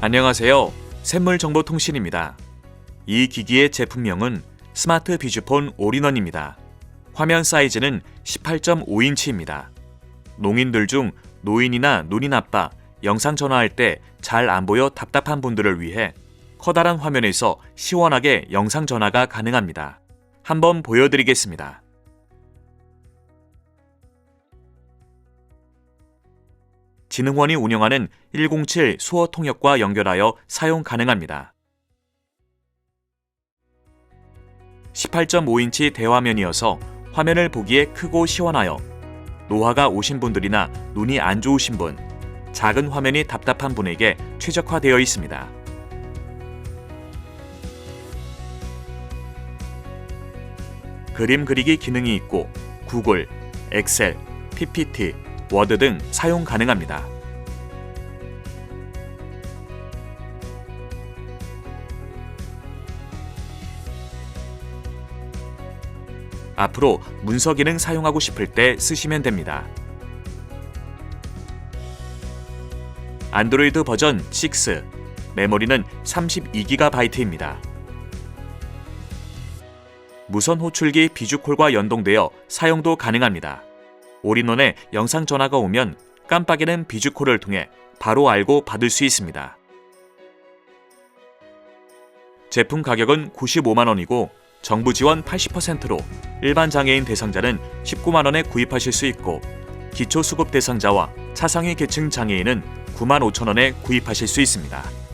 안녕하세요. 샘물정보통신입니다. 이 기기의 제품명은 스마트 비주폰 올인원입니다. 화면 사이즈는 18.5인치입니다. 농인들 중 노인이나 눈이 나빠 영상 전화할 때 잘 안 보여 답답한 분들을 위해 커다란 화면에서 시원하게 영상 전화가 가능합니다. 한번 보여드리겠습니다. 진흥원이 운영하는 107 수어 통역과 연결하여 사용 가능합니다. 18.5인치 대화면이어서 화면을 보기에 크고 시원하여 노화가 오신 분들이나 눈이 안 좋으신 분, 작은 화면이 답답한 분에게 최적화되어 있습니다. 그림 그리기 기능이 있고 구글, 엑셀, PPT, 워드 등 사용 가능합니다. 앞으로 문서 기능 사용하고 싶을 때 쓰시면 됩니다. 안드로이드 버전 6, 메모리는 32GB입니다. 무선 호출기 비주콜과 연동되어 사용도 가능합니다. 올인원에 영상 전화가 오면 깜빡이는 비주콜을 통해 바로 알고 받을 수 있습니다. 제품 가격은 95만 원이고 정부 지원 80%로 일반 장애인 대상자는 19만 원에 구입하실 수 있고 기초 수급 대상자와 차상위 계층 장애인은 9만 5천 원에 구입하실 수 있습니다.